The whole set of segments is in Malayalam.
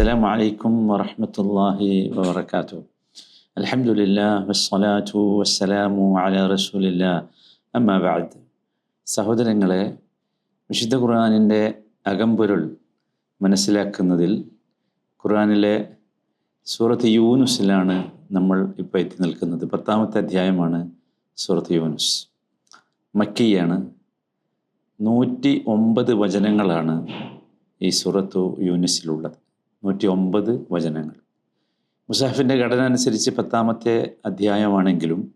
السلام عليكم ورحمة الله وبركاته الحمد لله والصلاة والسلام على رسول الله أما بعد സഹോദരങ്ങളെ വിശുദ്ധ ഖുർആാനിൻ്റെ അകമ്പൊരുൾ മനസ്സിലാക്കുന്നതിൽ ഖുർആാനിലെ സൂറത്ത് യൂനുസിലാണ് നമ്മൾ ഇപ്പോൾ എത്തി നിൽക്കുന്നത് പത്താമത്തെ അധ്യായമാണ് സൂറത്ത് യൂനുസ് മക്കിയാണ് നൂറ്റി ഒമ്പത് വചനങ്ങളാണ് ഈ സൂറത്തു യൂനിസിലുള്ളത് നൂറ്റി ഒമ്പത് വചനങ്ങൾ. മുസാഫിന്റെ ഘടന അനുസരിച്ച് പത്താമത്തെ അധ്യായമാണെങ്കിലും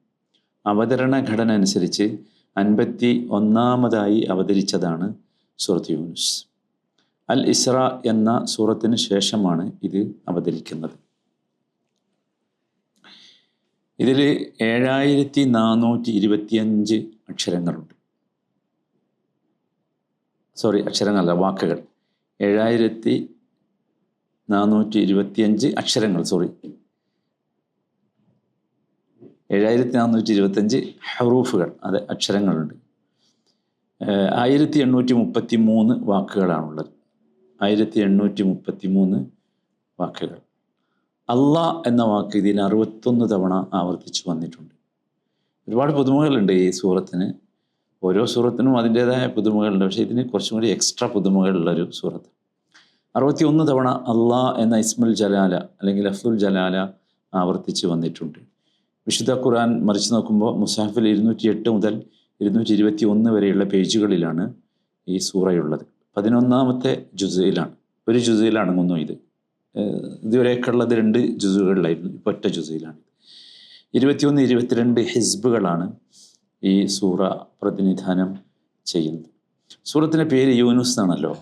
അവതരണ ഘടന അനുസരിച്ച് അൻപത്തി ഒന്നാമതായി അവതരിച്ചതാണ് സൂറത്ത് യൂനുസ്. അൽ ഇസ്ര എന്ന സൂറത്തിന് ശേഷമാണ് ഇത് അവതരിക്കുന്നത്. ഇതിൽ ഏഴായിരത്തി നാനൂറ്റി ഇരുപത്തിയഞ്ച് അക്ഷരങ്ങളുണ്ട്. സോറി അക്ഷരങ്ങളല്ല വാക്കുകൾ. ഏഴായിരത്തി നാനൂറ്റി ഇരുപത്തിയഞ്ച് അക്ഷരങ്ങൾ സോറി ഏഴായിരത്തി നാനൂറ്റി ഇരുപത്തഞ്ച് ഹറൂഫുകൾ അത് അക്ഷരങ്ങളുണ്ട്. ആയിരത്തി എണ്ണൂറ്റി മുപ്പത്തി മൂന്ന് വാക്കുകളാണുള്ളത്. ആയിരത്തി എണ്ണൂറ്റി മുപ്പത്തി മൂന്ന് വാക്കുകൾ. അള്ളാ എന്ന വാക്ക് ഇതിൽ അറുപത്തൊന്ന് തവണ ആവർത്തിച്ചു വന്നിട്ടുണ്ട്. ഒരുപാട് പുതുമകളുണ്ട് ഈ സൂറത്തിന്. ഓരോ സൂറത്തിനും അതിന്റേതായ പുതുമകളുണ്ട് പക്ഷേ ഇതിന് കുറച്ചും കൂടി എക്സ്ട്രാ പുതുമകളുള്ളൊരു സൂറത്ത്. അറുപത്തി ഒന്ന് തവണ അള്ളാ എന്ന ഇസ്മുൽ ജലാല അല്ലെങ്കിൽ അഫ്ദുൽ ജലാല ആവർത്തിച്ച് വന്നിട്ടുണ്ട്. വിശുദ്ധ ഖുർആൻ മറിച്ച് നോക്കുമ്പോൾ മുസാഫിൽ ഇരുന്നൂറ്റി എട്ട് മുതൽ ഇരുന്നൂറ്റി ഇരുപത്തി ഒന്ന് വരെയുള്ള പേജുകളിലാണ് ഈ സൂറയുള്ളത്. പതിനൊന്നാമത്തെ ജുസയിലാണ് ഒരു ജുസയിൽ അടങ്ങുന്നു ഇത്. ഇതുവരെയൊക്കെയുള്ളത് രണ്ട് ജുസുകളിലായിരുന്നു ഇപ്പോൾ ഒറ്റ ജുസയിലാണ് ഇരുപത്തിയൊന്ന് ഇരുപത്തിരണ്ട് ഹിസ്ബുകളാണ് ഈ സൂറ പ്രതിനിധാനം ചെയ്യുന്നത്. സൂറത്തിന്റെ പേര് യൂനുസ് എന്നാണല്ലോ.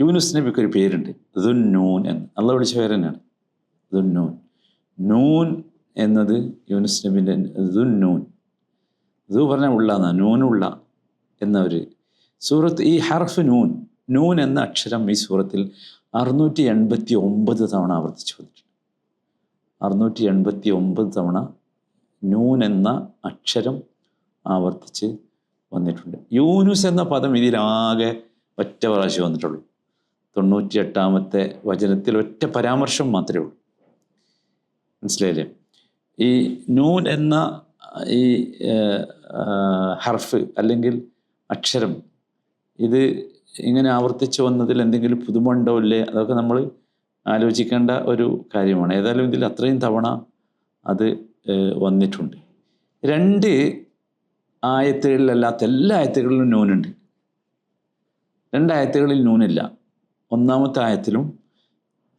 യൂനുസ് നബിക്ക് ഒരു പേരുണ്ട്. ദുന്നൂൻ എന്ന്. അള്ള വിളിച്ച പേര് തന്നെയാണ്. ദുന്നൂൻ. നൂൻ എന്നത് യൂനുസ് നബിന്റെ ദുന്നൂൻ. ദു പറഞ്ഞ ഉള്ള എന്നാ നൂനുള്ള എന്നവർ സൂറത്ത്. ഈ ഹർഫ് നൂൻ നൂൻ എന്ന അക്ഷരം ഈ സൂറത്തിൽ അറുന്നൂറ്റി എൺപത്തി ഒമ്പത് തവണ ആവർത്തിച്ചു വന്നിട്ടുണ്ട്. അറുന്നൂറ്റി എൺപത്തി ഒമ്പത് തവണ നൂൻ എന്ന അക്ഷരം ആവർത്തിച്ച് വന്നിട്ടുണ്ട്. യൂനുസ് എന്ന പദം ഇതിലാകെ ഒറ്റ പ്രാവശ്യം വന്നിട്ടുള്ളൂ. തൊണ്ണൂറ്റി എട്ടാമത്തെ വചനത്തിൽ ഒറ്റ പരാമർശം മാത്രമേ ഉള്ളൂ. മനസ്സിലായില്ലേ? ഈ നൂൻ എന്ന ഈ ഹർഫ് അല്ലെങ്കിൽ അക്ഷരം ഇത് ഇങ്ങനെ ആവർത്തിച്ചു വന്നതിൽ എന്തെങ്കിലും പുതുമ ഉണ്ടോ ഇല്ലേ? അതൊക്കെ നമ്മൾ ആലോചിക്കേണ്ട ഒരു കാര്യമാണ്. ഏതായാലും ഇതിൽ അത്രയും തവണ അത് വന്നിട്ടുണ്ട്. രണ്ട് ആയത്തുകളിലല്ലാത്ത എല്ലാ ആയത്തുകളിലും നൂനുണ്ട്. രണ്ടായത്തുകളിൽ നൂനില്ല. ഒന്നാമത്തെ ആയത്തിലും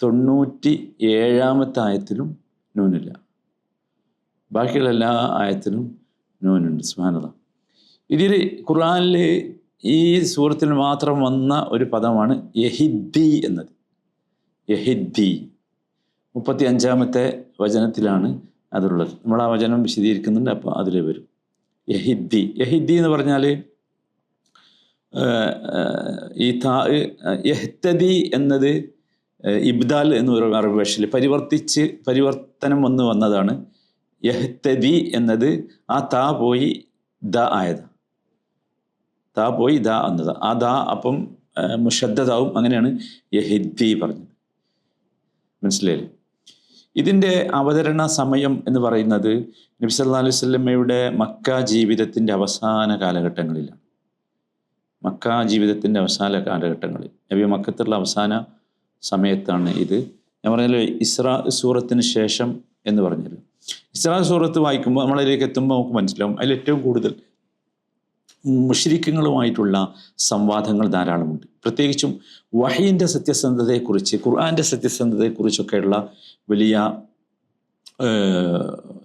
തൊണ്ണൂറ്റി ഏഴാമത്തെ ആയത്തിലും നൂനില്ല. ബാക്കിയുള്ള എല്ലാ ആയത്തിലും നൂനുണ്ട്. സ്മാനത ഇതിൽ ഖുറാനിൽ ഈ സൂറത്തിൽ മാത്രം വന്ന ഒരു പദമാണ് യഹിദ്ദി എന്നത്. യഹിദ്ദി. മുപ്പത്തി അഞ്ചാമത്തെ വചനത്തിലാണ് അതുള്ളത്. നമ്മൾ ആ വചനം വിശദീകരിക്കുന്നുണ്ട് അപ്പോൾ അതിൽ വരും. യഹിദ്ദി. യഹിദ്ദി എന്ന് പറഞ്ഞാൽ ഈ താ യഹ്തദി എന്നത് ഇബ്ദാൽ എന്ന് പറയുന്ന അറബി ഭാഷയിൽ പരിവർത്തിച്ച് പരിവർത്തനം വന്ന് വന്നതാണ്. യഹ്തദി എന്നത് ആ താ പോയി ദ ആയത്. താ പോയി ദ എന്നത്. ആ ദ അപ്പം മുഷദ്ദതാവും അങ്ങനെയാണ് യഹിദ്ദി പറഞ്ഞത്. മനസ്സിലായില്ലേ? ഇതിന്റെ അവതരണ സമയം എന്ന് പറയുന്നത് നബി അലൈഹി വസല്ലമയുടെ മക്ക ജീവിതത്തിന്റെ അവസാന കാലഘട്ടങ്ങളിലാണ്. മക്ക ജീവിതത്തിന്റെ അവസാന കാലഘട്ടങ്ങളിൽ. നബി മക്കത്തുള്ള അവസാന സമയത്താണ് ഇത്. ഞാൻ പറഞ്ഞല്ലോ ഇസ്ര സൂറത്തിന് ശേഷം എന്ന് പറഞ്ഞല്ലോ. ഇസ്ര സൂറത്ത് വായിക്കുമ്പോൾ നമ്മളതിലേക്ക് എത്തുമ്പോൾ നമുക്ക് മനസ്സിലാവും. അതിൽ ഏറ്റവും കൂടുതൽ മുഷരിക്കങ്ങളുമായിട്ടുള്ള സംവാദങ്ങൾ ധാരാളമുണ്ട്. പ്രത്യേകിച്ചും വഹീന്റെ സത്യസന്ധതയെക്കുറിച്ച് ഖുർആാന്റെ സത്യസന്ധതയെക്കുറിച്ചൊക്കെയുള്ള വലിയ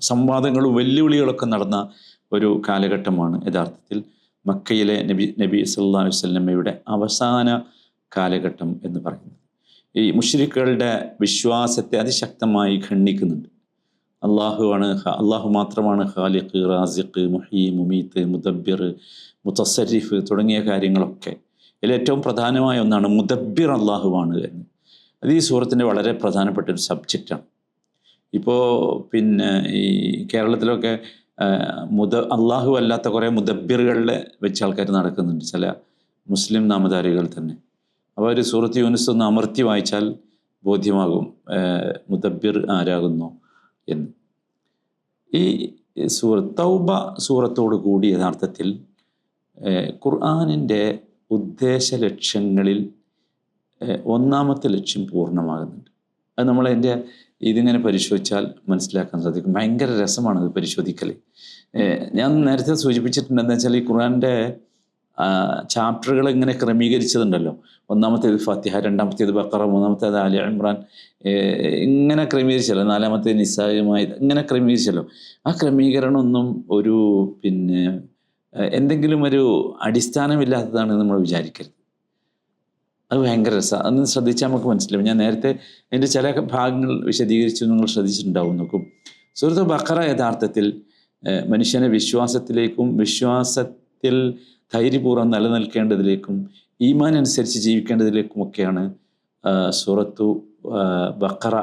സംവാദങ്ങളും വെല്ലുവിളികളൊക്കെ നടന്ന ഒരു കാലഘട്ടമാണ് യഥാർത്ഥത്തിൽ മക്കയിലെ നബി നബി സല്ലാ അലൈഹി വസല്ലമയുടെ അവസാന കാലഘട്ടം എന്ന് പറയുന്നത്. ഈ മുഷിരിക്കുകളുടെ വിശ്വാസത്തെ അതിശക്തമായി ഖണ്ഡിക്കുന്നുണ്ട്. അള്ളാഹുവാണ് അള്ളാഹു മാത്രമാണ് ഖാലിഖ് റാസിഖ് മുഹീ മുമീത്ത് മുദബ്ബിർ മുത്തസരിഫ് തുടങ്ങിയ കാര്യങ്ങളൊക്കെ ഇതിൽ ഏറ്റവും പ്രധാനമായ ഒന്നാണ് മുദബ്ബിർ അള്ളാഹുവാണ് എന്ന്. അത് ഈ സൂറത്തിന്റെ വളരെ പ്രധാനപ്പെട്ട ഒരു സബ്ജക്റ്റാണ്. ഇപ്പോൾ പിന്നെ ഈ കേരളത്തിലൊക്കെ മുത അള്ളാഹു അല്ലാത്ത കുറേ മുദബ്ബിറുകളിലെ വെച്ച് ആൾക്കാർ നടക്കുന്നുണ്ട്. ചില മുസ്ലിം നാമധാരികൾ തന്നെ. അപ്പോൾ ഒരു സൂറത്ത് യൂനിസ് ഒന്ന് അമർത്തി വായിച്ചാൽ ബോധ്യമാകും മുദബിർ ആരാകുന്നു എന്ന്. ഈ സൂറ തൗബ സൂറത്തോട് കൂടി യഥാർത്ഥത്തിൽ ഖുർആാനിന്റെ ഉദ്ദേശ ലക്ഷ്യങ്ങളിൽ ഒന്നാമത്തെ ലക്ഷ്യം പൂർണമാകുന്നുണ്ട്. അത് നമ്മളതിന്റെ ഇതിങ്ങനെ പരിശോധിച്ചാൽ മനസ്സിലാക്കാൻ സാധിക്കും. ഭയങ്കര രസമാണ് ഇത് പരിശോധിക്കൽ ഞാൻ നേരത്തെ സൂചിപ്പിച്ചിട്ടുണ്ട് എന്താ വെച്ചാൽ ഈ ഖുർആന്റെ ചാപ്റ്ററുകൾ ഇങ്ങനെ ക്രമീകരിച്ചതുണ്ടല്ലോ. ഒന്നാമത്തേത് ഫത്തിഹ രണ്ടാമത്തേത് ബക്കറ മൂന്നാമത്തേത് അലി ഇമ്രാൻ ഇങ്ങനെ ക്രമീകരിച്ചല്ലോ. നാലാമത്തേത് നിസ്സായുമായി ഇങ്ങനെ ക്രമീകരിച്ചല്ലോ. ആ ക്രമീകരണമൊന്നും ഒരു പിന്നെ എന്തെങ്കിലും ഒരു അടിസ്ഥാനമില്ലാത്തതാണ് നമ്മൾ വിചാരിക്കരുത്. അത് ഭയങ്കര രസമാണ് അന്ന് ശ്രദ്ധിച്ചാൽ നമുക്ക് മനസ്സിലാവും. ഞാൻ നേരത്തെ അതിന്റെ ചില ഭാഗങ്ങൾ വിശദീകരിച്ചു നിങ്ങൾ ശ്രദ്ധിച്ചിട്ടുണ്ടാവും നോക്കും. സുഹൃത്ത് ബക്കറ യഥാർത്ഥത്തിൽ മനുഷ്യനെ വിശ്വാസത്തിലേക്കും വിശ്വാസത്തിൽ ധൈര്യപൂർവം നിലനിൽക്കേണ്ടതിലേക്കും ഈമാൻ അനുസരിച്ച് ജീവിക്കേണ്ടതിലേക്കും ഒക്കെയാണ് സൂറത്തു ബക്കറ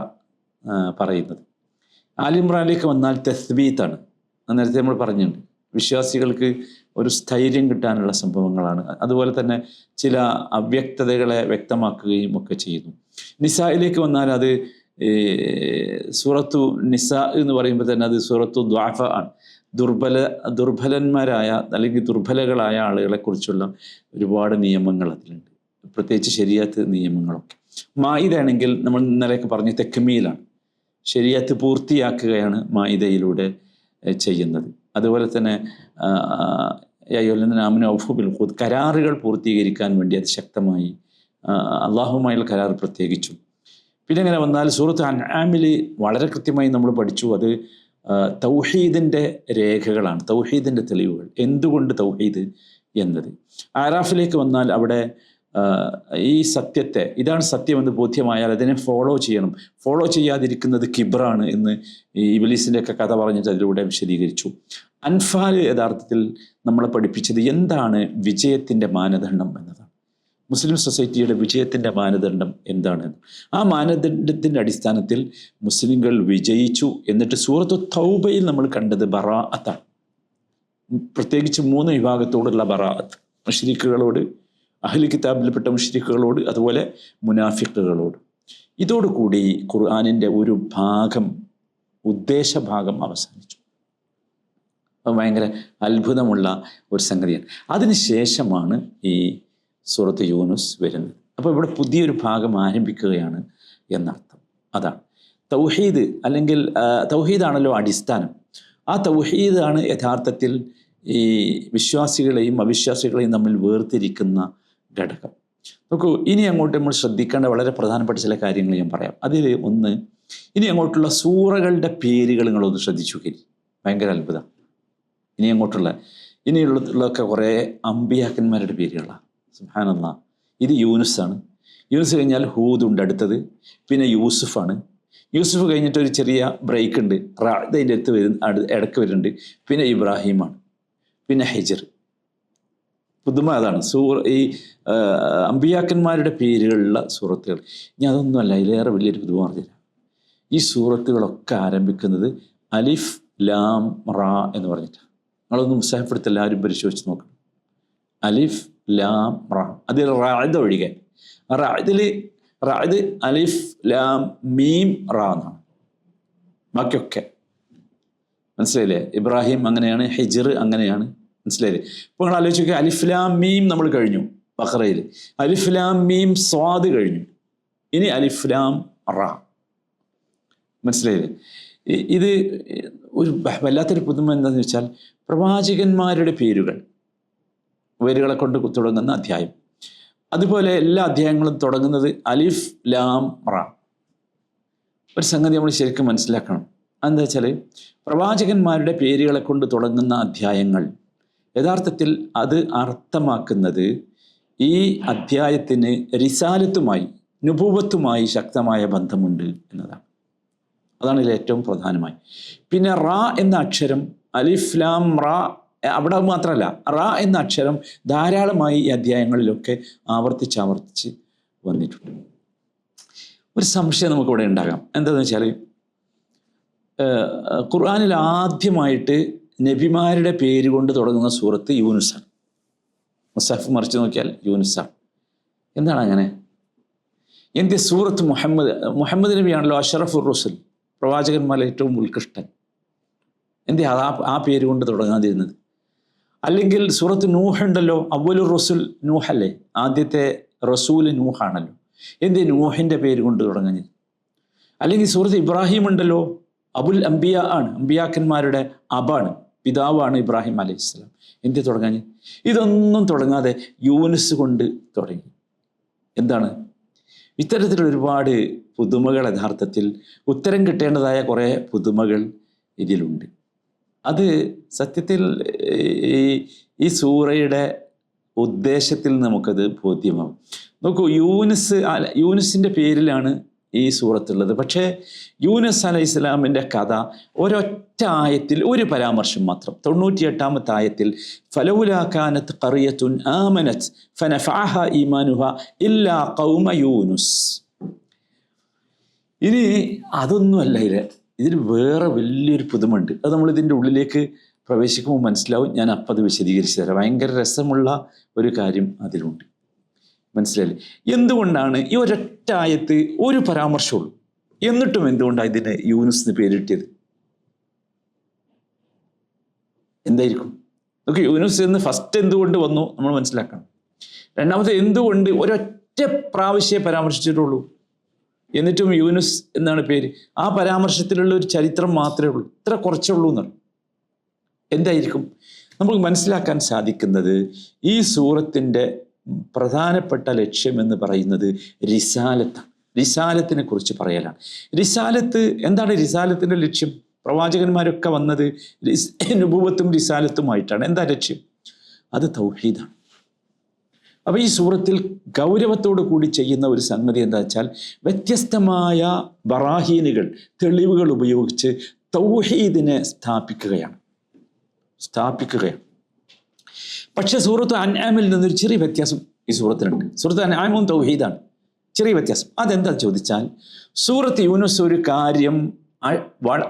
പറയുന്നത്. ആലിമ്രാനിലേക്ക് വന്നാൽ തെസ്ബീത്താണ്. നേരത്തെ നമ്മൾ പറഞ്ഞിട്ടുണ്ട്. വിശ്വാസികൾക്ക് ഒരു സ്ഥൈര്യം കിട്ടാനുള്ള സംഭവങ്ങളാണ്. അതുപോലെ തന്നെ ചില അവ്യക്തതകളെ വ്യക്തമാക്കുകയും ഒക്കെ ചെയ്യുന്നു. നിസായിലേക്ക് വന്നാൽ അത് സുറത്തു നിസ എന്ന് പറയുമ്പോൾ തന്നെ അത് സൂറത്തു ദ്വാഫ ആണ്. ദുർബല ദുർബലന്മാരായ അല്ലെങ്കിൽ ദുർബലകളായ ആളുകളെക്കുറിച്ചുള്ള ഒരുപാട് നിയമങ്ങൾ അതിലുണ്ട്. പ്രത്യേകിച്ച് ശരിയാത്ത് നിയമങ്ങളൊക്കെ. മായിതയാണെങ്കിൽ നമ്മൾ ഇന്നലെയൊക്കെ പറഞ്ഞ തെക്കുമീലാണ് ശരിയാത്ത് പൂർത്തിയാക്കുകയാണ് മായിതയിലൂടെ ചെയ്യുന്നത്. അതുപോലെ തന്നെ യോലനാമിന് ഔഫുബിൽ ഖുദ്. കരാറുകൾ പൂർത്തീകരിക്കാൻ വേണ്ടി അത് ശക്തമായി അള്ളാഹുമായുള്ള കരാർ പ്രത്യേകിച്ചും. പിന്നെ ഇങ്ങനെ വന്നാൽ സൂറത്ത് അൻആമിൽ വളരെ കൃത്യമായി നമ്മൾ പഠിച്ചു. അത് തൗഹീദിന്റെ രേഖകളാണ്. തൗഹീദിന്റെ തെളിവുകൾ. എന്തുകൊണ്ട് തൗഹീദ് എന്നത്? ആരാഫിലേക്ക് വന്നാൽ അവിടെ ഈ സത്യത്തെ ഇതാണ് സത്യമെന്ന് ബോധ്യമായാൽ അതിനെ ഫോളോ ചെയ്യണം. ഫോളോ ചെയ്യാതിരിക്കുന്നത് കിബ്രാണ് എന്ന് ഈ ഇബലീസിന്റെ ഒക്കെ കഥ പറഞ്ഞിട്ട് അതിലൂടെ വിശദീകരിച്ചു. അൻഫാൽ യഥാർത്ഥത്തിൽ നമ്മളെ പഠിപ്പിച്ചത് എന്താണ് വിജയത്തിന്റെ മാനദണ്ഡം എന്നതാണ് മുസ്ലിം സൊസൈറ്റിയുടെ വിജയത്തിന്റെ മാനദണ്ഡം എന്താണ് ആ മാനദണ്ഡത്തിന്റെ അടിസ്ഥാനത്തിൽ മുസ്ലിങ്ങൾ വിജയിച്ചു എന്നിട്ട് സൂറത്ത് തൗബയിൽ നമ്മൾ കണ്ടത് ബറാഅത്താണ്. പ്രത്യേകിച്ച് മൂന്ന് വിഭാഗത്തോടുള്ള ബറാഅത്ത്. മുഷ്രിക്കുകളോട് അഹ്ലി കിതാബിൽപ്പെട്ട മുഷ്രിഖുകളോട് അതുപോലെ മുനാഫിക്കുകളോട് ഇതോടുകൂടി ഖുർആാനിന്റെ ഒരു ഭാഗം ഉദ്ദേശഭാഗം അവസാനിച്ചു. അത് ഭയങ്കര അത്ഭുതമുള്ള ഒരു സംഗതിയാണ്. അതിനുശേഷമാണ് ഈ സൂറത്ത് യൂനുസ് വരുന്നത്. അപ്പോൾ ഇവിടെ പുതിയൊരു ഭാഗം ആരംഭിക്കുകയാണ് എന്നർത്ഥം. അതാണ്. തൗഹീദ് അല്ലെങ്കിൽ തൗഹീദാണല്ലോ അടിസ്ഥാനം. ആ തൗഹീദാണ് യഥാർത്ഥത്തിൽ ഈ വിശ്വാസികളെയും അവിശ്വാസികളെയും തമ്മിൽ വേർതിരിക്കുന്ന ഘടകം. നോക്കൂ ഇനി അങ്ങോട്ട് നമ്മൾ ശ്രദ്ധിക്കേണ്ട വളരെ പ്രധാനപ്പെട്ട ചില കാര്യങ്ങൾ ഞാൻ പറയാം. അതിൽ ഒന്ന് ഇനി അങ്ങോട്ടുള്ള സൂറകളുടെ പേരുകൾ നിങ്ങളൊന്ന് ശ്രദ്ധിച്ചു നോക്കി. ഭയങ്കര അത്ഭുതം. ഇനി അങ്ങോട്ടുള്ള ഇനിയുള്ളതൊക്കെ കുറേ അമ്പിയാക്കന്മാരുടെ പേരുകളാണ് സുഹാനല്ല ഇത് യൂനുസാണ്. യൂനുസ് കഴിഞ്ഞാൽ ഹൂദ് ഉണ്ട് അടുത്തത്. പിന്നെ യൂസുഫാണ്. യൂസുഫ് കഴിഞ്ഞിട്ട് ഒരു ചെറിയ ബ്രേക്ക് ഉണ്ട്. റാ ഇതിന്റെ അടുത്ത് വരുന്ന ഇടയ്ക്ക് വരുന്നുണ്ട്. പിന്നെ ഇബ്രാഹിമാണ്. പിന്നെ ഹെജർ. പുതുമ അതാണ്. ഈ അമ്പിയാക്കന്മാരുടെ പേരുകളുള്ള സൂറത്തുകൾ. ഇനി അതൊന്നുമല്ല അതിലേറെ വലിയൊരു പുതുമ ഈ സൂറത്തുകളൊക്കെ ആരംഭിക്കുന്നത് അലിഫ് ലാം റാ എന്ന് പറഞ്ഞിട്ടാണ്. നിങ്ങളൊന്ന് മുസാഫെടുത്ത് എല്ലാവരും പരിശോധിച്ച് നോക്കണം. അലിഫ് ലാം റാ. അതിൽ റായത് ഒഴികെ. റായതിൽ റായത് അലിഫ് ലാം മീം റാ എന്നാണ്. ബാക്കിയൊക്കെ. മനസ്സിലായില്ലേ? ഇബ്രാഹിം അങ്ങനെയാണ് ഹിജർ അങ്ങനെയാണ്. മനസ്സിലായില്ലേ? ഇപ്പോൾ നിങ്ങൾ ആലോചിക്കുക അലിഫ്ലാം മീം നമ്മൾ കഴിഞ്ഞു ബഹ്റയിൽ അലിഫ്ലാം മീം സ്വാദ് കഴിഞ്ഞു. ഇനി അലിഫ്ലാം റ. മനസ്സിലായില്ലേ? ഇത് ഒരു വല്ലാത്തൊരു പുതുമ എന്താണെന്ന് വെച്ചാൽ പ്രവാചകന്മാരുടെ പേരുകൾ പേരുകളെ കൊണ്ട് തുടങ്ങുന്ന അധ്യായം. അതുപോലെ എല്ലാ അധ്യായങ്ങളും തുടങ്ങുന്നത് അലിഫ് ലാം റ. ഒരു സംഗതി നമ്മൾ ശരിക്കും മനസ്സിലാക്കണം. എന്താ വെച്ചാൽ പ്രവാചകന്മാരുടെ പേരുകളെ കൊണ്ട് തുടങ്ങുന്ന അധ്യായങ്ങൾ യഥാർത്ഥത്തിൽ അത് അർത്ഥമാക്കുന്നത് ഈ അധ്യായത്തിന് റിസാലത്തുമായി നുപൂവത്തുമായി ശക്തമായ ബന്ധമുണ്ട് എന്നതാണ്. അതാണ് ഇതിൽ ഏറ്റവും പ്രധാനമായി. പിന്നെ റാ എന്ന അക്ഷരം അലിഫ്ലാം റാ അവിടെ മാത്രമല്ല റാ എന്ന അക്ഷരം ധാരാളമായി ഈ അധ്യായങ്ങളിലൊക്കെ ആവർത്തിച്ചാവർത്തിച്ച് ആവർത്തിച്ച് വന്നിട്ടുണ്ട്. ഒരു സംശയം നമുക്കിവിടെ ഉണ്ടാകാം. എന്താണെന്ന് വെച്ചാൽ ഖുർആനിൽ ആദ്യമായിട്ട് നബിമാരുടെ പേര് കൊണ്ട് തുടങ്ങുന്ന സൂറത്ത് യൂനുസാണ്. മുസാഫ് മറിച്ച് നോക്കിയാൽ യൂനുസാണ്. എന്താണ് അങ്ങനെ? എന്റെ സൂറത്ത് മുഹമ്മദ്? മുഹമ്മദ് നബിയാണല്ലോ അഷറഫുർ റസുൽ പ്രവാചകന്മാരിൽ ഏറ്റവും ഉത്കൃഷ്ടൻ. എന്റെ ആ ആ പേര് കൊണ്ട് തുടങ്ങാതിരുന്നത്? അല്ലെങ്കിൽ സൂറത്ത് നൂഹ് ഉണ്ടല്ലോ അവലുർ റസുൽ നൂഹല്ലേ? ആദ്യത്തെ റസൂൽ നൂഹാണല്ലോ. എന്ത് നൂഹിന്റെ പേര് കൊണ്ട് തുടങ്ങുന്നത് അല്ലെങ്കിൽ സൂറത്ത് ഇബ്രാഹിം ഉണ്ടല്ലോ അബുൽ അംബിയ ആണ് അംബിയാക്കന്മാരുടെ അബാണ്. പിതാവാണ് ഇബ്രാഹിം അലൈഹി സ്വലാം. എന്ത് തുടങ്ങാൻ ഇതൊന്നും തുടങ്ങാതെ യൂനിസ് കൊണ്ട് തുടങ്ങി. എന്താണ്? ഇത്തരത്തിലുള്ള ഒരുപാട് പുതുമകൾ യഥാർത്ഥത്തിൽ ഉത്തരം കിട്ടേണ്ടതായ കുറേ പുതുമകൾ ഇതിലുണ്ട്. അത് സത്യത്തിൽ ഈ ഈ സൂറയുടെ ഉദ്ദേശത്തിൽ നമുക്കത് ബോധ്യമാവും. നോക്കൂ യൂനിസ് യൂനിസിന്റെ പേരിലാണ് ഈ സൂറത്തുള്ളത്. പക്ഷേ യൂനസ് അലൈഹി ഇസ്ലാമിന്റെ കഥ ഒരൊറ്റ ആയത്തിൽ ഒരു പരാമർശം മാത്രം. തൊണ്ണൂറ്റിയെട്ടാമത്തെ ആയത്തിൽ ഫലൗലാക്കാനത്ത് കറിയത്തുൻ ആമനത്ത് ഫനഫാഹ ഈമാനുഹ ഇല്ലാ കൗമ യൂനുസ്. ഇനി അതൊന്നുമല്ല ഇത്. ഇതിൽ വേറെ വലിയൊരു പുതുമുണ്ട്. അത് നമ്മൾ ഇതിന്റെ ഉള്ളിലേക്ക് പ്രവേശിക്കുമ്പോൾ മനസ്സിലാവും. ഞാൻ അപ്പം അത് വിശദീകരിച്ചു തരാം. ഭയങ്കര രസമുള്ള ഒരു കാര്യം അതിലുണ്ട്. മനസ്സിലായില്ലേ? എന്തുകൊണ്ടാണ് ഈ ഒരൊറ്റ ആയത്ത് ഒരു പരാമർശമുള്ളൂ എന്നിട്ടും എന്തുകൊണ്ടാണ് ഇതിന് യൂനുസ് എന്ന് പേരിട്ടിയത്? എന്തായിരിക്കും? ഓക്കെ യൂനുസ് എന്ന് ഫസ്റ്റ് എന്തുകൊണ്ട് വന്നു നമ്മൾ മനസ്സിലാക്കണം. രണ്ടാമത്തെ എന്തുകൊണ്ട് ഒരൊറ്റ പ്രാവശ്യമേ പരാമർശിച്ചിട്ടുള്ളൂ? എന്നിട്ടും യൂനുസ് എന്നാണ് പേര്. ആ പരാമർശത്തിലുള്ള ഒരു ചരിത്രം മാത്രമേ ഉള്ളൂ. ഇത്ര കുറച്ചേ ഉള്ളൂ എന്നാണ്. എന്തായിരിക്കും? നമുക്ക് മനസ്സിലാക്കാൻ സാധിക്കുന്നത് ഈ സൂറത്തിന്റെ പ്രധാനപ്പെട്ട ലക്ഷ്യം എന്ന് പറയുന്നത് റിസാലത്താണ് റിസാലത്തിനെ കുറിച്ച് പറയലാണ്. റിസാലത്ത് എന്താണ് റിസാലത്തിന്റെ ലക്ഷ്യം? പ്രവാചകന്മാരൊക്കെ വന്നത് അനുഭവത്തും റിസാലത്തുമായിട്ടാണ്. എന്താ ലക്ഷ്യം? അത് തൗഹീദാണ്. അപ്പോൾ ഈ സൂറത്തിൽ ഗൗരവത്തോടു കൂടി ചെയ്യുന്ന ഒരു സംഗതി എന്താ വെച്ചാൽ വ്യത്യസ്തമായ ബറാഹീനുകൾ തെളിവുകൾ ഉപയോഗിച്ച് തൗഹീദിനെ സ്ഥാപിക്കുകയാണ്. സ്ഥാപിക്കുകയാണ്. പക്ഷേ സൂറത്ത് അൻആമിൽ നിന്നൊരു ചെറിയ വ്യത്യാസം ഈ സൂറത്തിനുണ്ട് സൂറത്ത് അൻആമും തൗഹീദാണ്. ചെറിയ വ്യത്യാസം. അതെന്താ ചോദിച്ചാൽ സൂറത്ത് യൂനുസ് ഒരു കാര്യം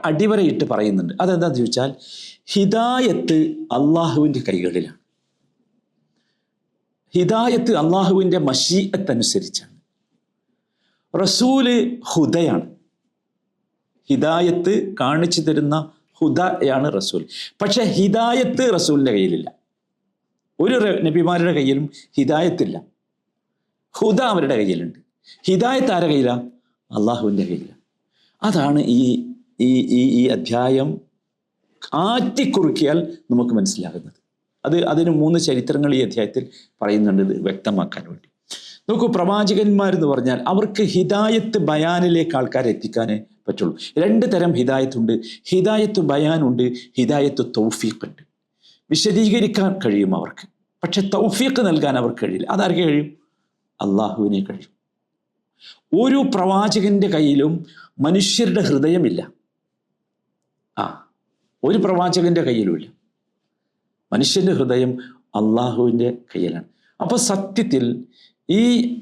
അടിവരയിട്ട് പറയുന്നുണ്ട്. അതെന്താന്ന് ചോദിച്ചാൽ ഹിദായത്ത് അള്ളാഹുവിന്റെ കൈകളിലാണ്. ഹിദായത്ത് അള്ളാഹുവിന്റെ മഷീഅത്തനുസരിച്ചാണ്. റസൂൽ ഹുദയാണ്. ഹിദായത്ത് കാണിച്ചു തരുന്ന ഹുദയാണ് റസൂൽ. പക്ഷെ ഹിദായത്ത് റസൂലിന്റെ കയ്യിലില്ല. ഒരു നബിമാരുടെ കയ്യിലും ഹിദായത്തില്ല. ഹുദ അവരുടെ കയ്യിലുണ്ട്. ഹിദായത്ത് ആരുടെ കയ്യിലാണ് അള്ളാഹുവിന്റെ കയ്യിലാണ് അതാണ് ഈ ഈ ഈ ഈ അധ്യായം ആറ്റിക്കുറുക്കിയാൽ നമുക്ക് മനസ്സിലാകുന്നത്. അത് അതിന് മൂന്ന് ചരിത്രങ്ങൾ ഈ അധ്യായത്തിൽ പറയുന്നുണ്ട് ഇത് വ്യക്തമാക്കാൻ വേണ്ടി. നോക്കൂ പ്രവാചകന്മാരെന്ന് പറഞ്ഞാൽ അവർക്ക് ഹിദായത്ത് ബയാനിലേക്ക് ആൾക്കാരെ എത്തിക്കാനേ പറ്റുള്ളൂ. രണ്ട് തരം ഹിദായത്തുണ്ട്. ഹിദായത്ത് ബയാനുണ്ട് ഹിദായത്ത് തൗഫീഖുണ്ട്. വിശദീകരിക്കാൻ കഴിയും അവർക്ക്. പക്ഷെ തൗഫീഖ് നൽകാൻ അവർക്ക് കഴിയില്ല. അതാർക്ക് കഴിയും? അള്ളാഹുവിനെ കഴിയും. ഒരു പ്രവാചകന്റെ കയ്യിലും മനുഷ്യരുടെ ഹൃദയമില്ല. ആ ഒരു പ്രവാചകന്റെ കയ്യിലുമില്ല മനുഷ്യന്റെ ഹൃദയം അള്ളാഹുവിന്റെ കയ്യിലാണ്. അപ്പോൾ സത്യത്തിൽ ഈ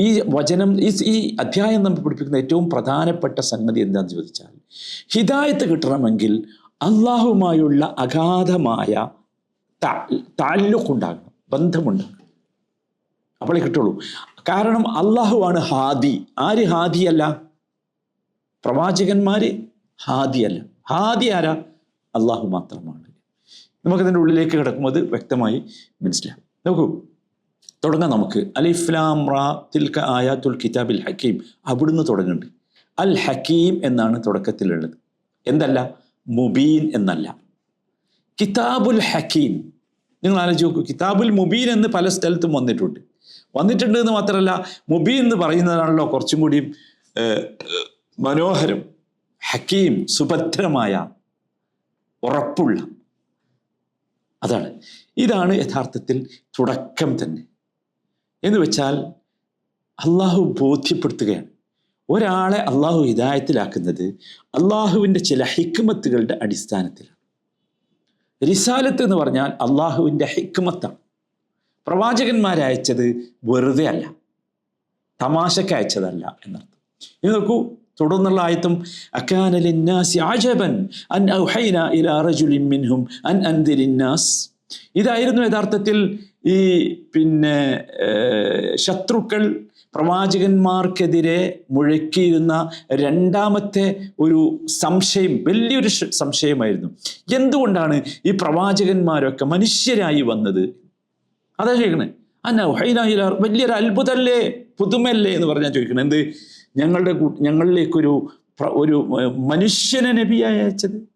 ഈ വചനം ഈ ഈ അധ്യായം നമ്മൾ പഠിപ്പിക്കുന്ന ഏറ്റവും പ്രധാനപ്പെട്ട സംഗതി എന്താണെന്ന് ചോദിച്ചാൽ ഹിദായത്ത് കിട്ടണമെങ്കിൽ അള്ളാഹുമായുള്ള അഗാധമായ താല്ലുക്കുണ്ടാകണം ബന്ധമുണ്ട്. അവളെ കിട്ടുള്ളൂ. കാരണം അള്ളാഹുവാണ് ഹാദി. ആര് ഹാദിയല്ല? പ്രവാചകന്മാര് ഹാദിയല്ല. ഹാദി ആരാ? അള്ളാഹു മാത്രമാണ്. നമുക്കതിന്റെ ഉള്ളിലേക്ക് കിടക്കുമ്പോൾ അത് വ്യക്തമായി മനസ്സിലാവും നോക്കൂ തുടങ്ങാം നമുക്ക്. അലിഫ്ലാം റാ തിൽക്ക ആയാത്തുൽ കിതാബിൽ ഹക്കീം. അവിടുന്ന് തുടങ്ങുന്നുണ്ട് അൽ ഹക്കീം എന്നാണ് തുടക്കത്തിലുള്ളത്. എന്തല്ല? മുബീൻ എന്നല്ല. കിതാബുൽ ഹക്കീം. നിങ്ങൾ ആലോചിച്ച് നോക്കൂ കിതാബുൽ മുബീൻ എന്ന് പല സ്ഥലത്തും വന്നിട്ടുണ്ട്. വന്നിട്ടുണ്ട് എന്ന് മാത്രമല്ല മുബീൻ എന്ന് പറയുന്നതാണല്ലോ കുറച്ചും ഏഹ്, മനോഹരം ഹക്കീം സുഭദ്രമായ ഉറപ്പുള്ള. അതാണ്. ഇതാണ് യഥാർത്ഥത്തിൽ തുടക്കം തന്നെ. എന്ന് വെച്ചാൽ അള്ളാഹു ബോധ്യപ്പെടുത്തുകയാണ്. ഒരാളെ അള്ളാഹു ഹിദായത്തിലാക്കുന്നത് അള്ളാഹുവിന്റെ ചില ഹിക്മത്തുകളുടെ അടിസ്ഥാനത്തിലാണ്. റിസാലത്ത് എന്ന് പറഞ്ഞാൽ അള്ളാഹുവിന്റെ ഹിക്മത്താണ്. പ്രവാചകന്മാരയച്ചത് വെറുതെ അല്ല. തമാശക്ക് അയച്ചതല്ല എന്നർത്ഥം. ഇനി നോക്കൂ തുടർന്നുള്ള ആയത്തും അക്കാന ആജബൻ അൻ ഔഹൈന ഇലാ മിൻഹും അൻ ഇതായിരുന്നു യഥാർത്ഥത്തിൽ ഈ പിന്നെ ശത്രുക്കൾ പ്രവാചകന്മാർക്കെതിരെ മുഴക്കിയിരുന്ന രണ്ടാമത്തെ ഒരു സംശയം വലിയൊരു സംശയമായിരുന്നു. എന്തുകൊണ്ടാണ് ഈ പ്രവാചകന്മാരൊക്കെ മനുഷ്യരായി വന്നത്? അതാ ചോദിക്കണേ. അന്ന ഹൈനായില വലിയൊരു അത്ഭുതമല്ലേ പുതുമല്ലേ എന്ന് പറഞ്ഞാൽ ചോദിക്കണം. എന്ത്? ഞങ്ങളുടെ ഞങ്ങളിലേക്കൊരു ഒരു മനുഷ്യനെ നബിയായി അയച്ചത്.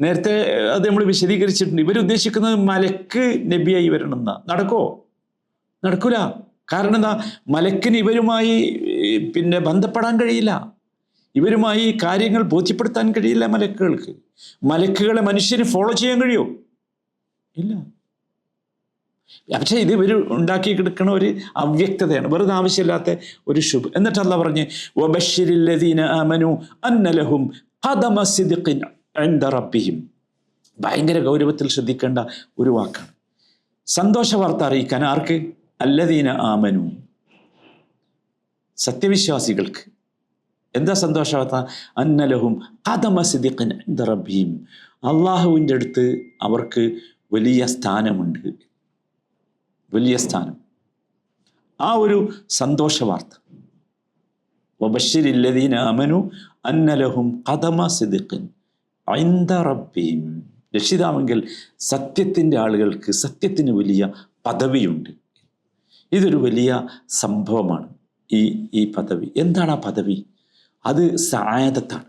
നേരത്തെ അത് നമ്മൾ വിശദീകരിച്ചിട്ടുണ്ട്. ഇവരുദ്ദേശിക്കുന്നത് മലക്ക് നബിയായി വരണം എന്നാ നടക്കോ? നടക്കൂല. കാരണം എന്താ? മലക്കിന് ഇവരുമായി പിന്നെ ബന്ധപ്പെടാൻ കഴിയില്ല. ഇവരുമായി കാര്യങ്ങൾ ബോധ്യപ്പെടുത്താൻ കഴിയില്ല മലക്കുകൾക്ക്. മലക്കുകളെ മനുഷ്യന് ഫോളോ ചെയ്യാൻ കഴിയോ? ഇല്ല. പക്ഷേ ഇത് ഇവർ ഉണ്ടാക്കി കിടക്കുന്ന ഒരു അവ്യക്തതയാണ്. വെറുതെ ആവശ്യമില്ലാത്ത ഒരു ശുഭ. എന്നിട്ട് പറഞ്ഞ് അന്നലഹും ഭയങ്കര ഗൗരവത്തിൽ ശ്രദ്ധിക്കേണ്ട ഒരു വാക്കാണ്. സന്തോഷ വാർത്ത അറിയിക്കാൻ ആർക്ക്? അല്ലദീന ആമനു. സത്യവിശ്വാസികൾക്ക് എന്താ സന്തോഷവാർത്ത? അന്നലഹും ഖദമ സിദിഖൻ ഇൻദ റബ്ബിഹിം. അള്ളാഹുവിന്റെ അടുത്ത് അവർക്ക് വലിയ സ്ഥാനമുണ്ട്. വലിയ സ്ഥാനം. ആ ഒരു സന്തോഷ വാർത്ത വബഷിരില്ലദീന അമനു അന്നലഹും കഥമ സിദിഖൻ ഐന്ദ റബ്ബീം രക്ഷിതാവെങ്കിൽ സത്യത്തിന്റെ ആളുകൾക്ക് സത്യത്തിന് വലിയ പദവിയുണ്ട്. ഇതൊരു വലിയ സംഭവമാണ് ഈ ഈ പദവി. എന്താണ് ആ പദവി? അത് സായതത്താണ്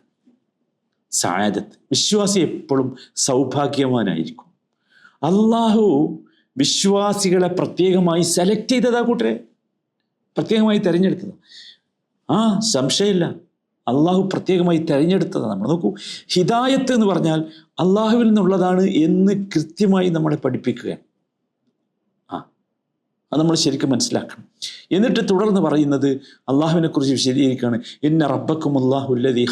സായതത്ത് വിശ്വാസി എപ്പോഴും സൗഭാഗ്യവാനായിരിക്കും. അള്ളാഹു വിശ്വാസികളെ പ്രത്യേകമായി സെലക്ട് ചെയ്തതാ കൂട്ടരെ. പ്രത്യേകമായി തിരഞ്ഞെടുത്തത്. ആ സംശയമില്ല. അള്ളാഹു പ്രത്യേകമായി തിരഞ്ഞെടുത്തതാണ് നമ്മൾ നോക്കൂ ഹിദായത്ത് എന്ന് പറഞ്ഞാൽ അള്ളാഹുവിൽ നിന്നുള്ളതാണ് എന്ന് കൃത്യമായി നമ്മളെ പഠിപ്പിക്കുകയാണ്. അത് നമ്മൾ ശരിക്കും മനസ്സിലാക്കണം. എന്നിട്ട് തുടർന്ന് പറയുന്നത് അള്ളാഹുവിനെ കുറിച്ച് വിശദീകരിക്കുകയാണ്. ഇന്ന റബ്ബക്കും അള്ളാഹുല്ലതി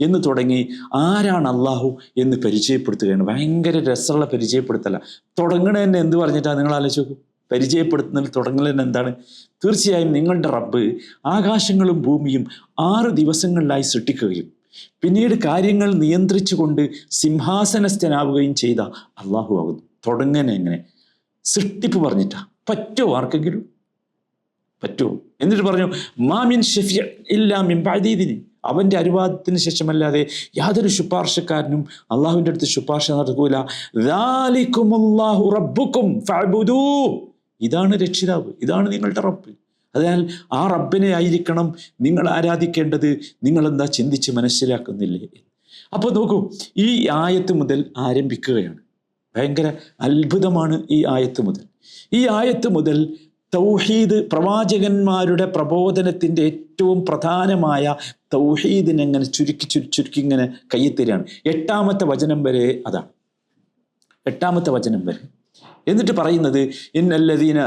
എന്ന് തുടങ്ങി ആരാണ് അള്ളാഹു എന്ന് പരിചയപ്പെടുത്തുകയാണ്. ഭയങ്കര രസമുള്ള പരിചയപ്പെടുത്തല. തുടങ്ങണ തന്നെ എന്ത് പറഞ്ഞിട്ടാണ് നിങ്ങൾ ആലോചിച്ച് നോക്കൂ. പരിചയപ്പെടുത്തുന്നതിൽ തുടങ്ങുന്നത് തന്നെ എന്താണ്? തീർച്ചയായും നിങ്ങളുടെ റബ്ബ് ആകാശങ്ങളും ഭൂമിയും ആറ് ദിവസങ്ങളിലായി സൃഷ്ടിക്കുകയും പിന്നീട് കാര്യങ്ങൾ നിയന്ത്രിച്ചുകൊണ്ട് സിംഹാസനസ്ഥനാവുകയും ചെയ്ത അള്ളാഹു ആകുന്നു. തുടങ്ങനെ എങ്ങനെ സൃഷ്ടിപ്പ് പറഞ്ഞിട്ടാ. പറ്റോ ആർക്കെങ്കിലും? പറ്റോ? എന്നിട്ട് പറഞ്ഞു മാമിൻ ഷെഫിയ ഇല്ലാ മിൻ ബഅദീദിനി. അവന്റെ അനുവാദത്തിന് ശേഷമല്ലാതെ യാതൊരു ശുപാർശക്കാരനും അള്ളാഹുവിന്റെ അടുത്ത് ശുപാർശ നടക്കൂല. ഇതാണ് രക്ഷിതാവ് ഇതാണ് നിങ്ങളുടെ റബ്ബ്. അതിനാൽ ആ റബ്ബിനെ ആയിരിക്കണം നിങ്ങൾ ആരാധിക്കേണ്ടത്. നിങ്ങളെന്താ ചിന്തിച്ച് മനസ്സിലാക്കുന്നില്ലേ? അപ്പോൾ നോക്കൂ ഈ ആയത്ത് മുതൽ ആരംഭിക്കുകയാണ്. ഭയങ്കര അത്ഭുതമാണ് ഈ ആയത്ത് മുതൽ. ഈ ആയത്ത് മുതൽ തൗഹീദ് പ്രവാചകന്മാരുടെ പ്രബോധനത്തിന്റെ ഏറ്റവും പ്രധാനമായ തൗഹീദിനെ അങ്ങനെ ചുരുക്കി ചുരു ചുരുക്കി ഇങ്ങനെ കയ്യെത്തരികയാണ് എട്ടാമത്തെ വചനം വരെ അതാണ്. എട്ടാമത്തെ വചനം വരെ. എന്നിട്ട് പറയുന്നത് ഇന്നല്ലദീന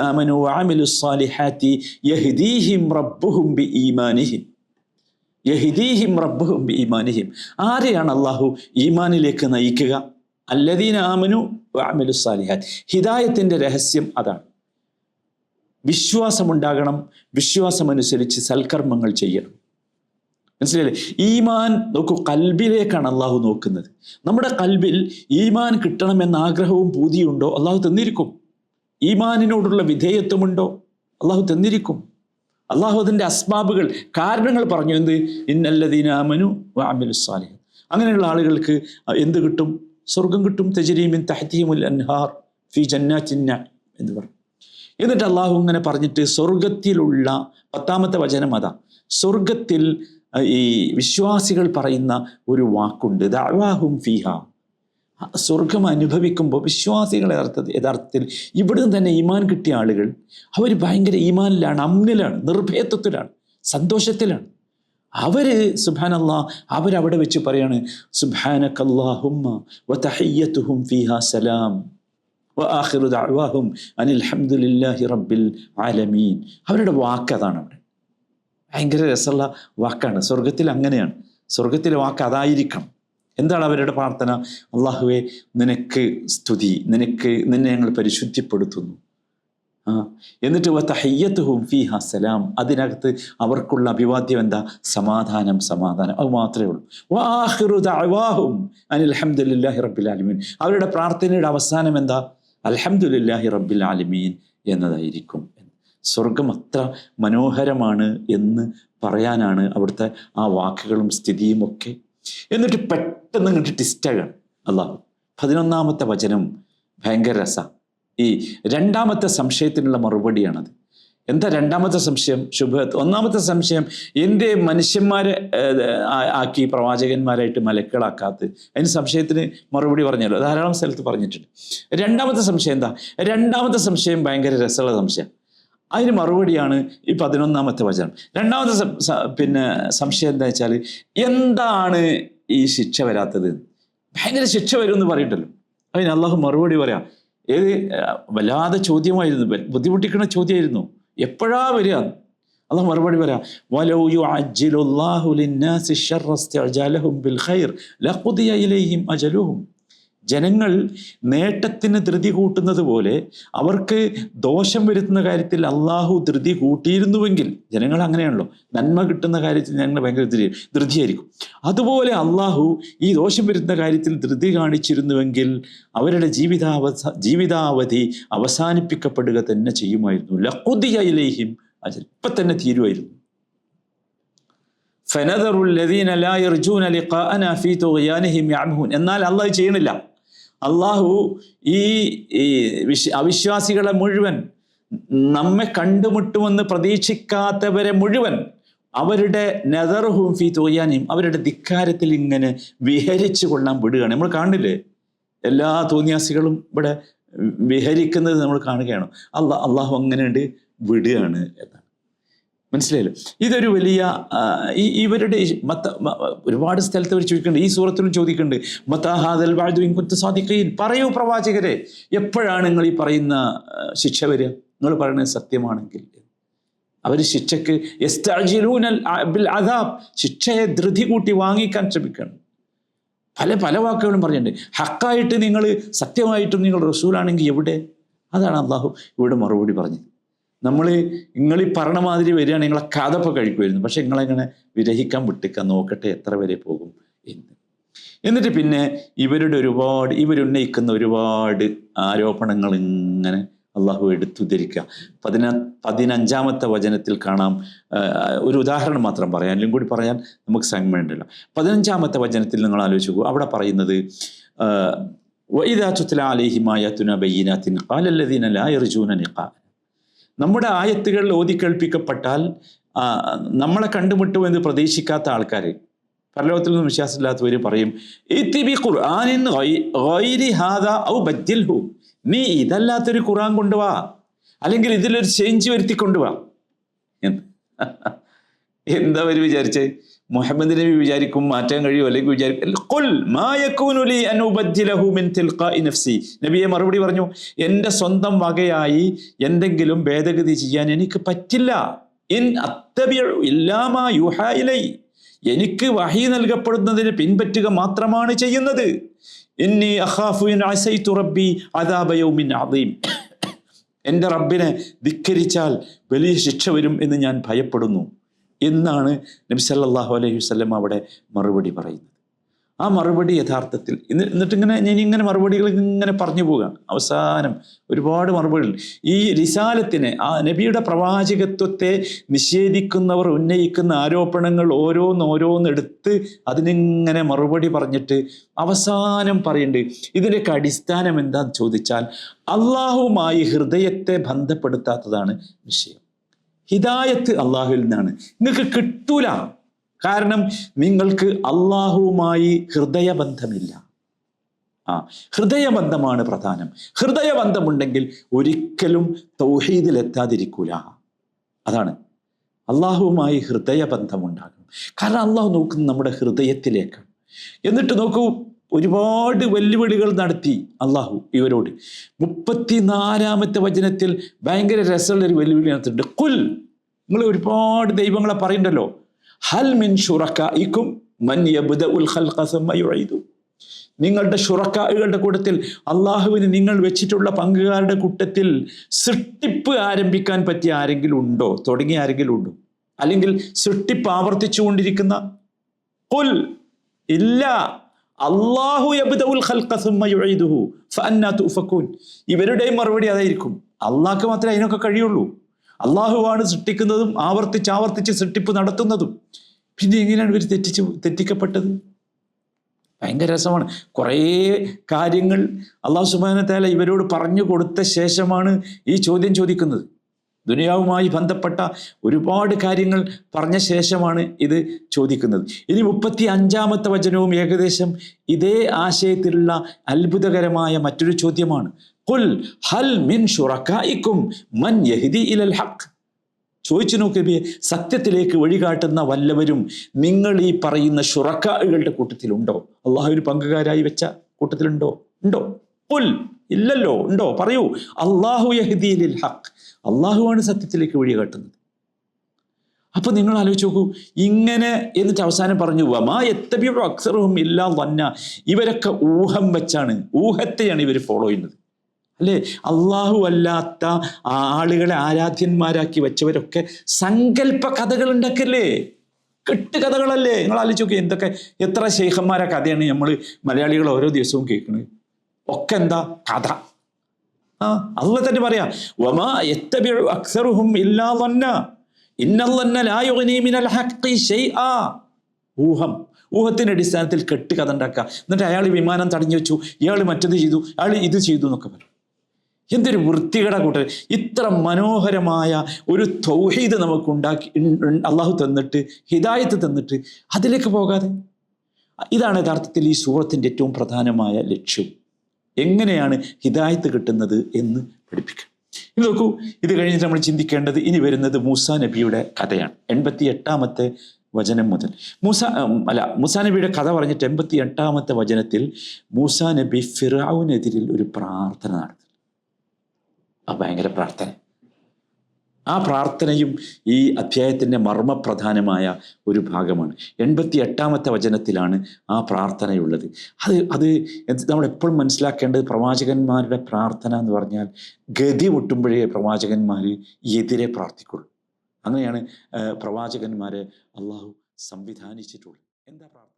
യഹ്ദീഹിം റബ്ബുഹും റബ്ബുഹും ആരെയാണ് അള്ളാഹു ഈമാനിലേക്ക് നയിക്കുക? അല്ലദീന ആമനു വഅമിലു സ്സാലിഹാത്ത് ഹിദായത്തിന്റെ രഹസ്യം അതാണ്. വിശ്വാസമുണ്ടാകണം വിശ്വാസമനുസരിച്ച് സൽക്കർമ്മങ്ങൾ ചെയ്യണം. മനസ്സിലായില്ലേ? ഈമാൻ നോക്കൂ കൽബിലേക്കാണ് അള്ളാഹു നോക്കുന്നത്. നമ്മുടെ കൽബിൽ ഈമാൻ കിട്ടണമെന്ന ആഗ്രഹവും പൂതിയുണ്ടോ? അള്ളാഹു തന്നിരിക്കും. ഈമാനിനോടുള്ള വിധേയത്വമുണ്ടോ? അള്ളാഹു തന്നിരിക്കും. അള്ളാഹു അതിന്റെ അസ്ബാബുകൾ കാരണങ്ങൾ പറഞ്ഞു എന്ത്? ഇന്നല്ലദീനാമനു വാമിലു സാലിഹ് അങ്ങനെയുള്ള ആളുകൾക്ക് എന്ത് കിട്ടും? സ്വർഗം കിട്ടും തെജരീമിൻ തഹദീമുൽ അൻഹാർ ഫി ജന്നാറ്റിന്ന എന്ന് പറഞ്ഞു. എന്നിട്ട് അള്ളാഹു ഇങ്ങനെ പറഞ്ഞിട്ട് സ്വർഗത്തിലുള്ള പത്താമത്തെ വചനം അതാ. സ്വർഗത്തിൽ ഈ വിശ്വാസികൾ പറയുന്ന ഒരു വാക്കുണ്ട്. ദഅവാഹും ഫീഹ. സ്വർഗം അനുഭവിക്കുമ്പോൾ വിശ്വാസികൾ യഥാർത്ഥ യഥാർത്ഥത്തിൽ ഇവിടുന്ന് തന്നെ ഈമാൻ കിട്ടിയ ആളുകൾ അവർ ഭയങ്കര ഈമാനിലാണ് അമ്നിലാണ് നിർഭയത്വത്തിലാണ് സന്തോഷത്തിലാണ്. അവർ സുബാനല്ലാ അവരവിടെ വെച്ച് പറയാണ് ഫീഹാ സലാം ദഅവാഹും അനിൽ ഹംദുലില്ലാഹി റബ്ബിൽ ആലമീൻ. അവരുടെ വാക്ക് അതാണ് അവിടെ. ഭയങ്കര രസമുള്ള വാക്കാണ്. സ്വർഗത്തിൽ അങ്ങനെയാണ്. സ്വർഗത്തിലെ വാക്ക് അതായിരിക്കണം. എന്താണ് അവരുടെ പ്രാർത്ഥന? അള്ളാഹുവെ നിനക്ക് സ്തുതി നിനക്ക് നിന്നെ ഞങ്ങൾ പരിശുദ്ധിപ്പെടുത്തുന്നു. എന്നിട്ട് തഹയ്യത്തുഹും ഫീഹ സലാം. അതിനകത്ത് അവർക്കുള്ള അഭിവാദ്യം എന്താ? സമാധാനം സമാധാനം. അത് മാത്രമേ ഉള്ളൂ. വാഹിറു ദഅവാഹും റബ്ബിൽ ആലമീൻ. അവരുടെ പ്രാർത്ഥനയുടെ അവസാനം എന്താ? അൽഹംദുലില്ലാഹി റബ്ബിൽ ആലമീൻ എന്നതായിരിക്കും. സ്വർഗം അത്ര മനോഹരമാണ് എന്ന് പറയാനാണ് അവിടുത്തെ ആ വാക്കുകളും സ്ഥിതിയും ഒക്കെ. എന്നിട്ട് പെട്ടെന്ന് ഇങ്ങോട്ട് ടിസ്റ്റാകാണ് അള്ളാഹു പതിനൊന്നാമത്തെ വചനം ഭയങ്കര രസ. ഈ രണ്ടാമത്തെ സംശയത്തിനുള്ള മറുപടിയാണത്. എന്താ രണ്ടാമത്തെ സംശയം ശുഭത്ത് ഒന്നാമത്തെ സംശയം എന്റെ മനുഷ്യന്മാരെ ആക്കി പ്രവാചകന്മാരായിട്ട് മലക്കളാക്കാത്ത അതിന് സംശയത്തിന് മറുപടി പറഞ്ഞല്ലോ. ധാരാളം സ്ഥലത്ത് പറഞ്ഞിട്ടുണ്ട്. രണ്ടാമത്തെ സംശയം എന്താ? രണ്ടാമത്തെ സംശയം ഭയങ്കര രസമുള്ള സംശയം. അതിന് മറുപടിയാണ് ഈ പതിനൊന്നാമത്തെ വചനം. രണ്ടാമത്തെ പിന്നെ സംശയം എന്താ വെച്ചാൽ എന്താണ് ഈ ശിക്ഷ വരാത്തത്? ഭയങ്കര ശിക്ഷ വരും എന്ന് പറയട്ടല്ലോ അതിന് അള്ളാഹു മറുപടി പറയാം. ഏത് വല്ലാതെ ചോദ്യമായിരുന്നു ബുദ്ധിമുട്ടിക്കുന്ന ചോദ്യമായിരുന്നു. എപ്പോഴാ വരിക? അള്ളാഹു മറുപടി പറയാം വലൗ അജലുഹും. ജനങ്ങൾ നേട്ടത്തിന് ധൃതി കൂട്ടുന്നത് പോലെ അവർക്ക് ദോഷം വരുത്തുന്ന കാര്യത്തിൽ അള്ളാഹു ധൃതി കൂട്ടിയിരുന്നുവെങ്കിൽ ജനങ്ങൾ അങ്ങനെയാണല്ലോ. നന്മ കിട്ടുന്ന കാര്യത്തിൽ ഞങ്ങൾ ഭയങ്കര ധൃതി ധൃതിയായിരിക്കും. അതുപോലെ അള്ളാഹു ഈ ദോഷം വരുത്തുന്ന കാര്യത്തിൽ ധൃതി കാണിച്ചിരുന്നുവെങ്കിൽ അവരുടെ ജീവിതാവസ ജീവിതാവധി അവസാനിപ്പിക്കപ്പെടുക തന്നെ ചെയ്യുമായിരുന്നു. ലക്കുദിയയിലേഹിം അജൽ. തന്നെ തീരുമായിരുന്നു. എന്നാൽ അള്ളാഹ് ചെയ്യണില്ല അള്ളാഹു ഈ ഈ വിശ്വ അവിശ്വാസികളെ മുഴുവൻ നമ്മെ കണ്ടുമുട്ടുമെന്ന് പ്രതീക്ഷിക്കാത്തവരെ മുഴുവൻ അവരുടെ നെതർഹും ഫി തോയാനെയും അവരുടെ ധിക്കാരത്തിൽ ഇങ്ങനെ വിഹരിച്ചു കൊള്ളാൻ വിടുകയാണ്. നമ്മൾ കാണില്ലേ? എല്ലാ തോന്നിയാസികളും ഇവിടെ വിഹരിക്കുന്നത് നമ്മൾ കാണുകയാണ്. അള്ളാഹ് അള്ളാഹു അങ്ങനെയുണ്ട് വിടുകയാണ് എന്നാണ്. മനസ്സിലായല്ലോ? ഇതൊരു വലിയ ഈ ഇവരുടെ മത്ത ഒരുപാട് സ്ഥലത്ത് അവർ ചോദിക്കുന്നുണ്ട്. ഈ സൂറത്തിലും ചോദിക്കുന്നുണ്ട്. മത്താഹാദൽ വാഴുവിൻകുത്ത് സാധിക്കുകയും പറയൂ പ്രവാചകരെ. എപ്പോഴാണ് നിങ്ങൾ ഈ പറയുന്ന ശിക്ഷ വരിക? നിങ്ങൾ പറയുന്നത് സത്യമാണെങ്കിൽ. അവർ ബിൽ അദാബ്. ശിക്ഷയെ ധൃതി കൂട്ടി വാങ്ങിക്കാൻ ശ്രമിക്കണം. പല പല വാക്കുകളും പറഞ്ഞിട്ടുണ്ട്. ഹക്കായിട്ട് നിങ്ങൾ സത്യമായിട്ടും നിങ്ങൾ റസൂലാണെങ്കിൽ എവിടെ? അതാണ് അള്ളാഹു ഇവിടെ മറുപടി പറഞ്ഞത്. നമ്മൾ നിങ്ങൾ ഈ പറഞ്ഞ മാതിരി വരികയാണെങ്കിൽ നിങ്ങളെ കഥപ്പ കഴിക്കുമായിരുന്നു പക്ഷെ നിങ്ങളെങ്ങനെ വിരഹിക്കാൻ വിട്ടിക്കാൻ നോക്കട്ടെ എത്ര വരെ പോകും എന്ന് എന്നിട്ട് പിന്നെ ഇവരുടെ ഒരുപാട് ഇവരുന്നയിക്കുന്ന ഒരുപാട് ആരോപണങ്ങൾ ഇങ്ങനെ അള്ളാഹു എടുത്തുദ്ധരിക്കുക പതിന പതിനഞ്ചാമത്തെ വചനത്തിൽ കാണാം ആ, ഒരു ഉദാഹരണം മാത്രം പറയാം അല്ലെങ്കിൽ കൂടി പറയാൻ നമുക്ക് സമയം വേണ്ടല്ലോ പതിനഞ്ചാമത്തെ വചനത്തിൽ നിങ്ങൾ ആലോചിച്ച് നോക്കൂ അവിടെ പറയുന്നത് ആ, وَإِذَا تُتْلَى عَلَيْهِمْ آيَاتُنَا بَيِّنَاتٍ قَالَ الَّذِينَ لَا يَرْجُونَ لِقَاءَنَا നമ്മുടെ ആയത്തുകൾ ഓതി കേൾപ്പിക്കപ്പെട്ടാൽ ആ, നമ്മളെ കണ്ടുമുട്ടുമെന്ന് പ്രതീക്ഷിക്കാത്ത ആൾക്കാർ പരലോകത്തിൽ നിന്നും വിശ്വാസമില്ലാത്തവർ പറയും "ഇത്തിബി ഖുർആനിൻ ഗൈ- ഗൈരി ഔ ബദ്ദിൽഹു." നീ ഇതല്ലാത്തൊരു ഖുർആൻ കൊണ്ടുവാ അല്ലെങ്കിൽ ഇതിലൊരു ചേഞ്ച് വരുത്തി കൊണ്ടുവാ എന്ന്. എന്താ അവർ വിചാരിച്ചേ മുഹമ്മദ് നബി വിചാരിക്കും മാറ്റാൻ കഴിയും അല്ലെങ്കിൽ വിചാരിക്കും. നബിയെ മറുപടി പറഞ്ഞു എന്റെ സ്വന്തം വകയായി എന്തെങ്കിലും ഭേദഗതി ചെയ്യാൻ എനിക്ക് പറ്റില്ല. ഇൻ ഇലൈ. എനിക്ക് വഹി നൽകപ്പെടുന്നതിന് പിൻപറ്റുക മാത്രമാണ് ചെയ്യുന്നത്. ഇന്നി അഖാഫു റബ്ബി എന്റെ റബ്ബിനെ ധിക്കരിച്ചാൽ വലിയ ശിക്ഷ വരും എന്ന് ഞാൻ ഭയപ്പെടുന്നു. എന്നാണ് നബി സല്ലല്ലാഹു അലൈഹി വസല്ലം അവിടെ മറുപടി പറയുന്നത്. ആ മറുപടി യഥാർത്ഥത്തിൽ എന്നിട്ടിങ്ങനെ ഞാൻ ഇങ്ങനെ മറുപടികൾ ഇങ്ങനെ പറഞ്ഞു പോവുകയാണ്. അവസാനം ഒരുപാട് മറുപടികൾ. ഈ റിസാലത്തിനെ ആ നബിയുടെ പ്രവാചകത്വത്തെ നിഷേധിക്കുന്നവർ ഉന്നയിക്കുന്ന ആരോപണങ്ങൾ ഓരോന്ന് ഓരോന്നെടുത്ത് അതിനിങ്ങനെ മറുപടി പറഞ്ഞിട്ട് അവസാനം പറയുന്നുണ്ട് ഇതിന്റെയൊക്കെ അടിസ്ഥാനം എന്താന്ന് ചോദിച്ചാൽ അള്ളാഹുമായി ഹൃദയത്തെ ബന്ധപ്പെടുത്താത്തതാണ് വിഷയം. ഹിദായത്ത് അള്ളാഹുവിൽ നിന്നാണ്. നിങ്ങൾക്ക് കിട്ടൂല. കാരണം നിങ്ങൾക്ക് അള്ളാഹുവുമായി ഹൃദയബന്ധമില്ല. ആ ഹൃദയബന്ധമാണ് പ്രധാനം. ഹൃദയബന്ധമുണ്ടെങ്കിൽ ഒരിക്കലും തൗഹീദിൽ എത്താതിരിക്കൂല അതാണ്. അള്ളാഹുവുമായി ഹൃദയബന്ധമുണ്ടാകണം. കാരണം അള്ളാഹു നോക്കുന്നത് നമ്മുടെ ഹൃദയത്തിലേക്കാണ്. എന്നിട്ട് നോക്കൂ ഒരുപാട് വെല്ലുവിളികൾ നടത്തി അള്ളാഹു ഇവരോട്. മുപ്പത്തിനാലാമത്തെ വചനത്തിൽ ഭയങ്കര രസമുള്ള ഒരു വെല്ലുവിളി നടത്തിയിട്ടുണ്ട് കുൽ നിങ്ങൾ ഒരുപാട് ദൈവങ്ങളെ പറയണ്ടല്ലോ. ഹൽ മിൻ ഷുറക്കും നിങ്ങളുടെ ഷുറക്കാകളുടെ കൂട്ടത്തിൽ അള്ളാഹുവിന് നിങ്ങൾ വെച്ചിട്ടുള്ള പങ്കുകാരുടെ കൂട്ടത്തിൽ സൃഷ്ടിപ്പ് ആരംഭിക്കാൻ പറ്റിയ ആരെങ്കിലും ഉണ്ടോ? തുടങ്ങിയ ആരെങ്കിലും ഉണ്ടോ? അല്ലെങ്കിൽ സൃഷ്ടിപ്പ് ആവർത്തിച്ചുകൊണ്ടിരിക്കുന്ന കൊൽ ഇല്ല. അള്ളാഹു തുഫകൂൻ ഇവരുടെയും മറുപടി അതായിരിക്കും. അള്ളാഹ്ക്ക് മാത്രമേ അതിനൊക്കെ കഴിയുള്ളൂ. അള്ളാഹുവാണ് സൃഷ്ടിക്കുന്നതും ആവർത്തിച്ച് ആവർത്തിച്ച് സൃഷ്ടിപ്പ് നടത്തുന്നതും. പിന്നെ എങ്ങനെയാണ് ഇവർ തെറ്റിച്ച് തെറ്റിക്കപ്പെട്ടത്? ഭയങ്കര രസമാണ്. കുറേ കാര്യങ്ങൾ അള്ളാഹു സുബാനത്താല ഇവരോട് പറഞ്ഞു കൊടുത്ത ശേഷമാണ് ഈ ചോദ്യം ചോദിക്കുന്നത്. ദുനിയാവുമായി ബന്ധപ്പെട്ട ഒരുപാട് കാര്യങ്ങൾ പറഞ്ഞ ശേഷമാണ് ഇത് ചോദിക്കുന്നത്. ഇനി മുപ്പത്തി അഞ്ചാമത്തെ വചനവും ഏകദേശം ഇതേ ആശയത്തിലുള്ള അത്ഭുതകരമായ മറ്റൊരു ചോദ്യമാണ്. ഖുൽ ഹൽ മിൻ ഷുറക്കായിക്കും മൻ യഹിദി ഇലൽ ചോദിച്ചു നോക്കിയേ സത്യത്തിലേക്ക് വഴികാട്ടുന്ന വല്ലവരും നിങ്ങൾ ഈ പറയുന്ന ഷുറക്കാകളുടെ കൂട്ടത്തിലുണ്ടോ? അള്ളാഹു പങ്കുകാരായി വെച്ച കൂട്ടത്തിലുണ്ടോ? ഉണ്ടോ? പുൽ ഇല്ലല്ലോ ഉണ്ടോ? പറയൂ. അള്ളാഹു യഹദീലിൽ ഹക്ക് അള്ളാഹുവാണ് സത്യത്തിലേക്ക് വഴി കാട്ടുന്നത്. അപ്പൊ നിങ്ങൾ ആലോചിച്ച് നോക്കൂ. ഇങ്ങനെ എന്നിട്ട് അവസാനം പറഞ്ഞു വമാ എത്തബിയോ അക്സറും ഇല്ലാ വന്ന ഇവരൊക്കെ ഊഹം വെച്ചാണ്. ഊഹത്തെയാണ് ഇവർ ഫോളോ ചെയ്യുന്നത്. അല്ലേ? അള്ളാഹു അല്ലാത്ത ആളുകളെ ആരാധ്യന്മാരാക്കി വെച്ചവരൊക്കെ സങ്കല്പ കഥകൾ ഉണ്ടാക്കല്ലേ? കെട്ട് കഥകളല്ലേ? നിങ്ങൾ ആലോചിച്ച് നോക്കി എന്തൊക്കെ എത്ര ശേഖന്മാരെ കഥയാണ് നമ്മൾ മലയാളികൾ ഓരോ ദിവസവും കേൾക്കുന്നത് ഒക്കെ എന്താ? കഥ. ആ അള്ള തന്നെ പറയാ വമാ യത്തബിഉ അക്സറുഹും ഇല്ലാ വന്ന ഇന്നല്ലന്ന ലാ യുഗ്നി മിനൽ ഊഹം. ഊഹത്തിന്റെ അടിസ്ഥാനത്തിൽ കെട്ട് കഥ ഉണ്ടാക്കുക. എന്നിട്ട് അയാൾ വിമാനം തടഞ്ഞു വെച്ചു. ഇയാൾ മറ്റത് ചെയ്തു. അയാൾ ഇത് ചെയ്തു എന്നൊക്കെ പറഞ്ഞു എന്തൊരു വൃത്തികട കൂട്ടർ ഇത്ര മനോഹരമായ ഒരു തൗഹീദ് നമുക്ക് ഉണ്ടാക്കി അള്ളാഹു തന്നിട്ട് ഹിദായത്ത് തന്നിട്ട് അതിലേക്ക് പോകാതെ. ഇതാണ് യഥാർത്ഥത്തിൽ ഈ സൂറത്തിന്റെ ഏറ്റവും പ്രധാനമായ ലക്ഷ്യം. എങ്ങനെയാണ് ഹിദായത്ത് കിട്ടുന്നത് എന്ന് പഠിപ്പിക്കുക ഇത് നോക്കൂ ഇത് കഴിഞ്ഞിട്ട് നമ്മൾ ചിന്തിക്കേണ്ടത് ഇനി വരുന്നത് മൂസ നബിയുടെ കഥയാണ്. എൺപത്തി എട്ടാമത്തെ വചനം മുതൽ. മൂസ അല്ല മൂസ നബിയുടെ കഥ പറഞ്ഞിട്ട് എൺപത്തി എട്ടാമത്തെ വചനത്തിൽ മൂസ നബി ഫിറാവുനെതിരിൽ ഒരു പ്രാർത്ഥന നടത്തി. ആ ഭയങ്കര പ്രാർത്ഥന. ആ പ്രാർത്ഥനയും ഈ അധ്യായത്തിന്റെ മർമ്മപ്രധാനമായ ഒരു ഭാഗമാണ്. എൺപത്തി എട്ടാമത്തെ വചനത്തിലാണ് ആ പ്രാർത്ഥനയുള്ളത്. അത് അത് നമ്മൾ എപ്പോഴും മനസ്സിലാക്കേണ്ടത് പ്രവാചകന്മാരുടെ പ്രാർത്ഥന എന്ന് പറഞ്ഞാൽ ഗതി മുട്ടുമ്പോഴേ പ്രവാചകന്മാർ എതിരെ പ്രാർത്ഥിക്കുള്ളൂ. അങ്ങനെയാണ് പ്രവാചകന്മാരെ അള്ളാഹു സംവിധാനിച്ചിട്ടുള്ളത്. എന്താ പ്രാർത്ഥന?